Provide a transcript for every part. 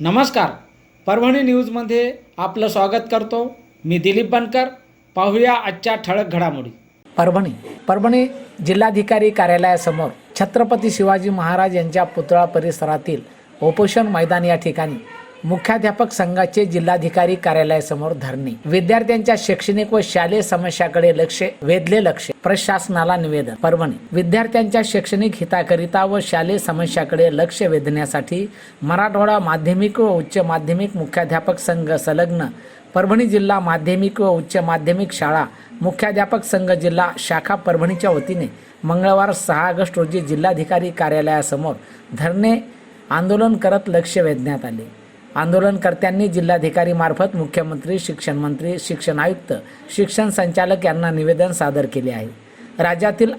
नमस्कार. परभणी न्यूजमध्ये आपलं स्वागत करतो. मी दिलीप बनकर. पाहूया आजच्या ठळक घडामोडी. परभणी परभणी जिल्हाधिकारी कार्यालयासमोर छत्रपती शिवाजी महाराज यांच्या पुतळा परिसरातील उपोषण मैदान या ठिकाणी मुख्याध्यापक संघाचे जिल्हाधिकारी कार्यालयासमोर धरणे. विद्यार्थ्यांच्या शैक्षणिक व शालेय समस्याकडे लक्ष वेधले लक्ष. प्रशासनाला निवेदन. परभणी. विद्यार्थ्यांच्या शैक्षणिक हिताकरिता व शालेय समस्याकडे लक्ष वेधण्यासाठी मराठवाडा माध्यमिक व उच्च माध्यमिक मुख्याध्यापक संघ संलग्न. परभणी जिल्हा माध्यमिक व उच्च माध्यमिक शाळा मुख्याध्यापक संघ जिल्हा शाखा परभणीच्या वतीने मंगळवार सहा ऑगस्ट रोजी जिल्हाधिकारी कार्यालयासमोर धरणे आंदोलन करत लक्ष वेधण्यात आले. आंदोलनकर्त्यांनी जिल्हाधिकारी मार्फत मुख्यमंत्री शिक्षण मंत्री शिक्षण आयुक्त शिक्षण संचालक यांना निवेदन सादर केले आहे. राज्यातील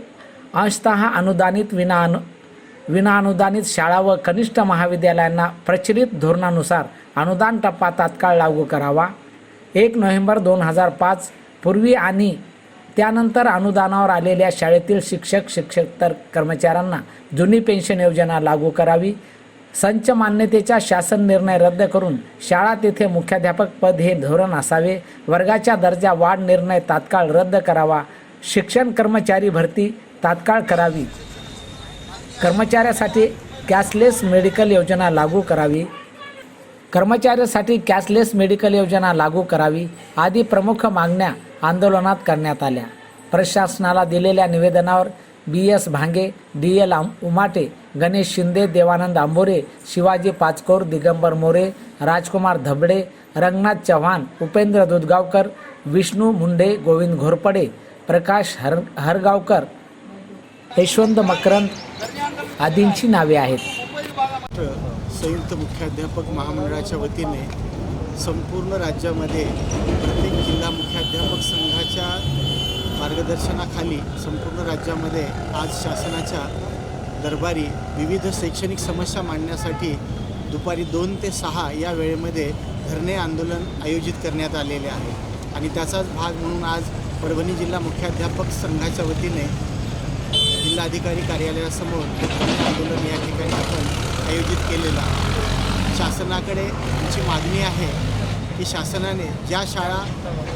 अंशतः अनुदानित विना अनु विना अनुदानित शाळा व कनिष्ठ महाविद्यालयांना प्रचलित धोरणानुसार अनुदान टप्पा तात्काळ लागू करावा. एक नोव्हेंबर दोन हजार पाच पूर्वी आणि त्यानंतर अनुदानावर आलेल्या शाळेतील शिक्षक शिक्षकतर कर्मचाऱ्यांना जुनी पेन्शन योजना लागू करावी. संच मान्यतेचा शासन निर्णय रद्द करून शाळा तेथे मुख्याध्यापक पद हे धोरण असावे. वर्गाच्या दर्जा वाढ निर्णय तात्काळ रद्द करावा. शिक्षण कर्मचारी भरती तात्काळ करावी. कर्मचाऱ्यासाठी कॅशलेस मेडिकल योजना लागू करावी. कर्मचाऱ्यासाठी कॅशलेस मेडिकल योजना लागू करावी. आदी प्रमुख मागण्या आंदोलनात करण्यात आल्या. प्रशासनाला दिलेल्या निवेदनावर B S Bhange D L Umate Ganesh Shinde Devanand Ambore Shivaji Pachkor Digambar More Rajkumar Dhabde Ranganath Chavan Upendra Dudhgaonkar Vishnu Munde Govind Ghorpade Prakash Har Hargaonkar Yashwant Makrand आदींची नावे आहेत. संयुक्त मुख्याध्यापक महामंडळाच्या वतीने संपूर्ण राज्यामध्ये प्रत्येक जिल्हा मुख्याध्यापक संघाच्या मार्गदर्शनाखाली संपूर्ण राज्यामध्ये आज शासनाच्या दरबारी विविध शैक्षणिक समस्या मांडण्यासाठी दुपारी दोन ते सहा या वेळेमध्ये धरणे आंदोलन आयोजित करण्यात आलेले आहे. आणि त्याचाच भाग म्हणून आज परभणी जिल्हा मुख्याध्यापक संघाच्या वतीने जिल्हाधिकारी कार्यालयासमोर धरणे आंदोलन या ठिकाणी आपण आयोजित केलेलं शासनाकडे आमची मागणी आहे की शासनाने ज्या शाळा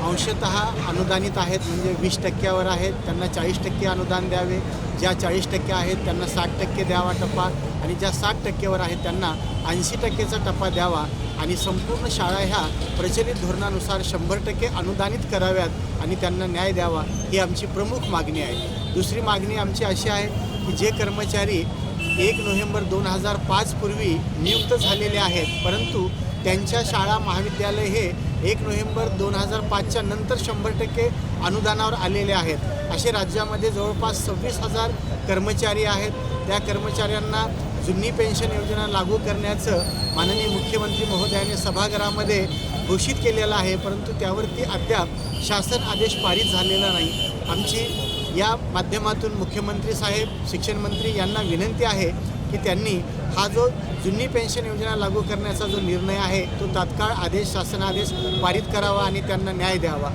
अंशत अनुदानित आहेत म्हणजे वीस टक्क्यावर आहेत त्यांना चाळीस टक्के अनुदान द्यावे. ज्या चाळीस टक्के आहेत त्यांना साठ टक्के द्यावा टप्पा. आणि ज्या साठ टक्केवर आहेत त्यांना ऐंशी टक्केचा टप्पा द्यावा. आणि संपूर्ण शाळा ह्या प्रचलित धोरणानुसार शंभर टक्के अनुदानित कराव्यात आणि त्यांना न्याय द्यावा ही आमची प्रमुख मागणी आहे. दुसरी मागणी आमची अशी आहे की जे कर्मचारी एक नोव्हेंबर दोन हजार पाच पूर्वी नियुक्त झालेले आहेत परंतु त्यांच्या शाळा महाविद्यालय हे एक नोव्हेंबर दोन हजार पाचच्या नंतर शंभर टक्के अनुदानावर आलेले आहेत. असे राज्यामध्ये जवळपास सव्वीस हजार कर्मचारी आहेत. त्या कर्मचाऱ्यांना जुनी पेन्शन योजना लागू करण्याचं माननीय मुख्यमंत्री महोदयाने सभागृहामध्ये घोषित केलेलं आहे परंतु त्यावरती अद्याप शासन आदेश पारित झालेला नाही. आमची या माध्यमातून मुख्यमंत्री साहेब शिक्षण मंत्री यांना विनंती आहे की त्यांनी हा जो जुनी पेन्शन योजना लागू करण्याचा जो निर्णय आहे तो तात्काळ आदेश शासनादेश पारित करावा आणि त्यांना न्याय द्यावा.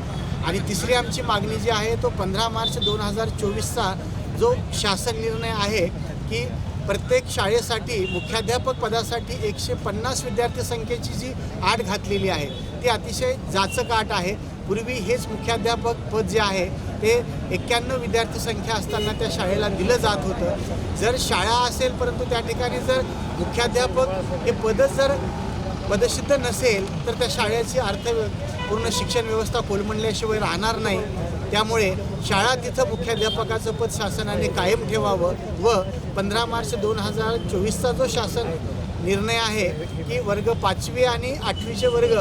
आणि तिसरी आमची मागणी जी आहे तो पंधरा मार्च दोन हजार चोवीसचा जो शासन निर्णय आहे की प्रत्येक शाळेसाठी मुख्याध्यापक पदासाठी एकशे पन्नास विद्यार्थी संख्येची जी आट घातलेली आहे ती अतिशय जाचक आट आहे. पूर्वी हेच मुख्याध्यापक पद जे आहे ते एक्क्याण्णव विद्यार्थी संख्या असताना त्या शाळेला दिलं जात होतं. जर शाळा असेल परंतु त्या ठिकाणी जर मुख्याध्यापक हे पदच जर पदसिद्ध नसेल तर त्या शाळेची अर्थ पूर्ण शिक्षण व्यवस्था कोलमडल्याशिवाय राहणार नाही. त्यामुळे शाळा तिथं मुख्याध्यापकाचं पद शासनाने कायम ठेवावं व पंधरा मार्च दोन हजार चोवीसचा जो शासन निर्णय आहे की वर्ग पाचवी आणि आठवीचे वर्ग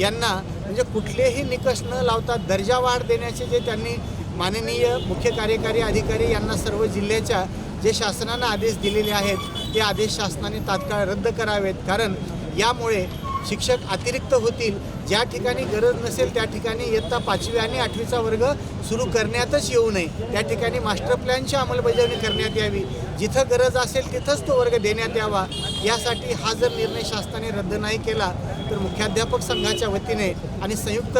यांना म्हणजे कुठलेही निकष न लावता दर्जा वाढ देण्याचे जे त्यांनी माननीय मुख्य कार्यकारी अधिकारी यांना सर्व जिल्ह्याच्या जे शासनानं आदेश दिलेले आहेत ते आदेश शासनाने तात्काळ रद्द करावेत. कारण यामुळे शिक्षक अतिरिक्त होतील ज्या ठिकाणी गरज नसेल त्या ठिकाणी इयत्ता पाचवी आणि आठवीचा वर्ग सुरू करण्यातच येऊ नये. त्या ठिकाणी मास्टर प्लॅनची अंमलबजावणी करण्यात यावी. जिथं गरज असेल तिथंच तो वर्ग देण्यात यावा. यासाठी हा जर निर्णय शासनाने रद्द नाही केला तर मुख्याध्यापक संघाच्या वतीने आणि संयुक्त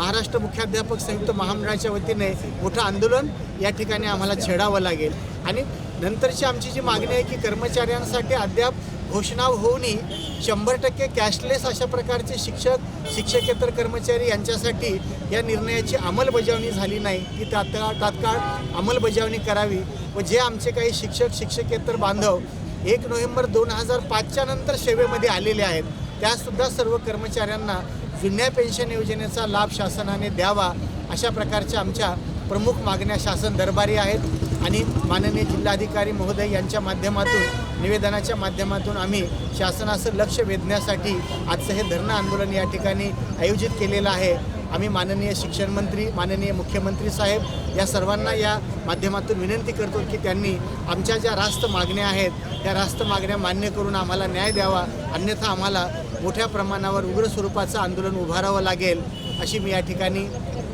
महाराष्ट्र मुख्याध्यापक संयुक्त महामंडळाच्या वतीने मोठं आंदोलन या ठिकाणी आम्हाला छेडावं लागेल. आणि नंतरची आमची जी मागणी आहे की कर्मचाऱ्यांसाठी अद्याप घोषणा होऊनही शंभर टक्के कॅशलेस अशा प्रकारचे शिक्षक शिक्षकेतर कर्मचारी यांच्यासाठी या निर्णयाची अंमलबजावणी झाली नाही. ती तात्काळ तात्काळ अंमलबजावणी करावी व जे आमचे काही शिक्षक शिक्षकेतर बांधव एक नोव्हेंबर दोन हजार पाचच्या नंतर सेवेमध्ये आलेले आहेत त्यासुद्धा सर्व कर्मचाऱ्यांना जुन्या पेन्शन योजनेचा लाभ शासनाने द्यावा अशा प्रकारच्या आमच्या प्रमुख मागण्या शासन दरबारी आहेत. आणि माननीय जिल्हाधिकारी महोदय यांच्या माध्यमातून निवेदनाच्या माध्यमातून आम्ही शासनाचं लक्ष वेधण्यासाठी आजचं हे धरणं आंदोलन या ठिकाणी आयोजित केलेलं आहे. आम्ही माननीय शिक्षण मंत्री माननीय मुख्यमंत्री साहेब या सर्वांना या माध्यमातून विनंती करतो की त्यांनी आमच्या ज्या रास्त मागण्या आहेत त्या रास्त मागण्या मान्य करून आम्हाला न्याय द्यावा. अन्यथा आम्हाला मोठ्या प्रमाणावर उग्र स्वरूपाचं आंदोलन उभारावं लागेल अशी मी या ठिकाणी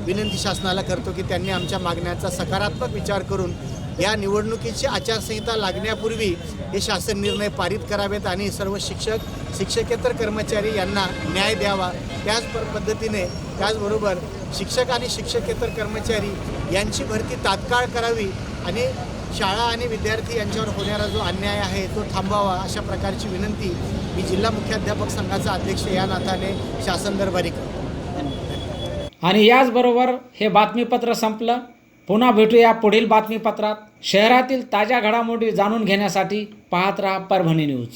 विनंती शासनाला करतो की त्यांनी आमच्या मागण्याचा सकारात्मक विचार करून या निवडणुकीची आचारसंहिता लागण्यापूर्वी हे शासन निर्णय पारित करावेत आणि सर्व शिक्षक शिक्षकेतर कर्मचारी यांना न्याय द्यावा. त्याच पद्धतीने त्याचबरोबर शिक्षक आणि शिक्षकेतर कर्मचारी यांची भरती तात्काळ करावी आणि शाळा आणि विद्यार्थी यांच्यावर होणारा जो अन्याय आहे तो थांबावा अशा प्रकारची विनंती मी जिल्हा मुख्याध्यापक संघाचा अध्यक्ष या नाथाने शासन दरबारी करतो. आणि याचबरोबर हे बातमीपत्र संपलं. पुन्हा भेटूया पुढील बातमीपत्रात. शहरातील ताज्या घडामोडी जाणून घेण्यासाठी पाहत राहा परभणी न्यूज.